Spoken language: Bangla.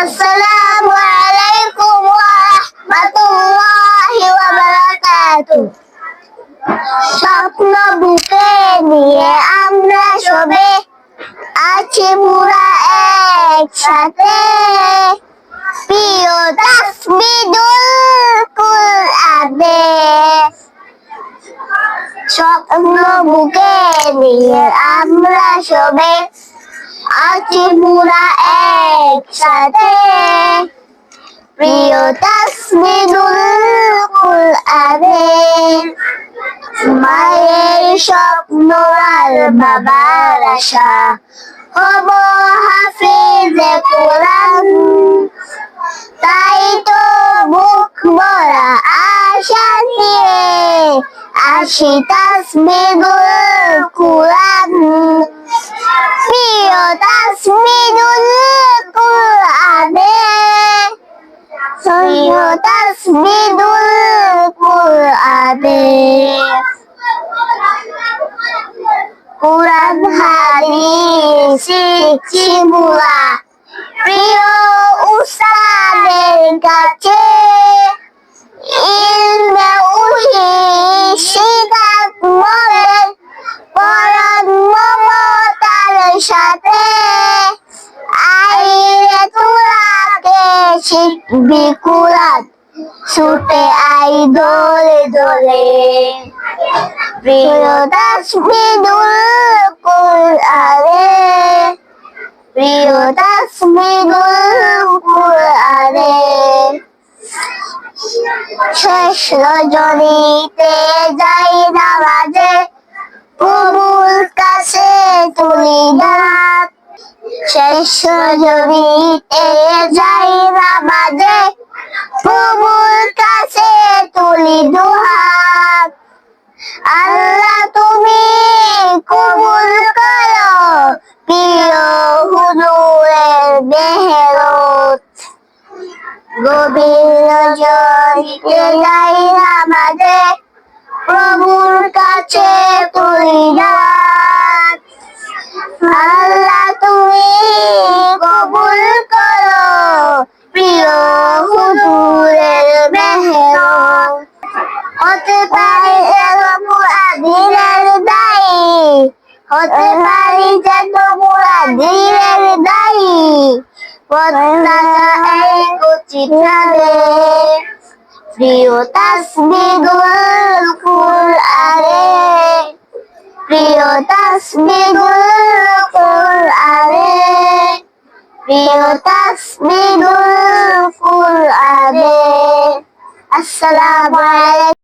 আসসালামু আলাইকুম ওয়া রাহমাতুল্লাহি ওয়া বারাকাতুহু স্বপ্ন বুকে নিয়ে আমরা সবে আছি পুরা একসাথে প্রিয় তাসমিদুল কুরআনে স্বপ্ন বুকে নিয়ে আমরা সবে আছি পুরা একসাথে প্রিয় তাসমিদুল কুরআনে মায়ের স্বপ্ন আর বাবার আশা হব হাফিজে কোরআন। তাই তো বুক ভরা আশা নিয়ে আসি তাসমিদুল কুরআন প্রিয় তাসমিদুল কুরআনে প্রিয় তাসমিদুল কুরআনে কুরআন হাদিস শিখছি মুরা প্রিয় উস্তাদের কাছে ইলমে উহি শিখাত মরেন পরাণ মমতার সাথে আইরে তোরাকে শিখবি কুরআন ছুটে আই দোলে দোলে। প্রিয় তাসমিদুল কুরআনে প্রিয় তাসমিদুল কুরআনে শেষ রজনীতে যাই নামাজে। প্রভুর কাছে তুলি দাঁত। শেষ রজনীতে দুহাত আল্লাহ তুমি কবুল করো, প্রিয় হুজুরের গভীর রজনীতে যাই নামাজে প্রভুর কাছে তুলি দাঁত পারি যেন পুরা দিনের দায়ী। হতে পারি যেন পুরা দিনের দায়ী। পদ্মাটা এই কুচিটারে প্রিয় তাসমিদুল কুরআনে। প্রিয় তাসমিদুল কুরআনে। প্রিয় তাসমিদুল কুরআনে। আসসালামু আলাইকুম।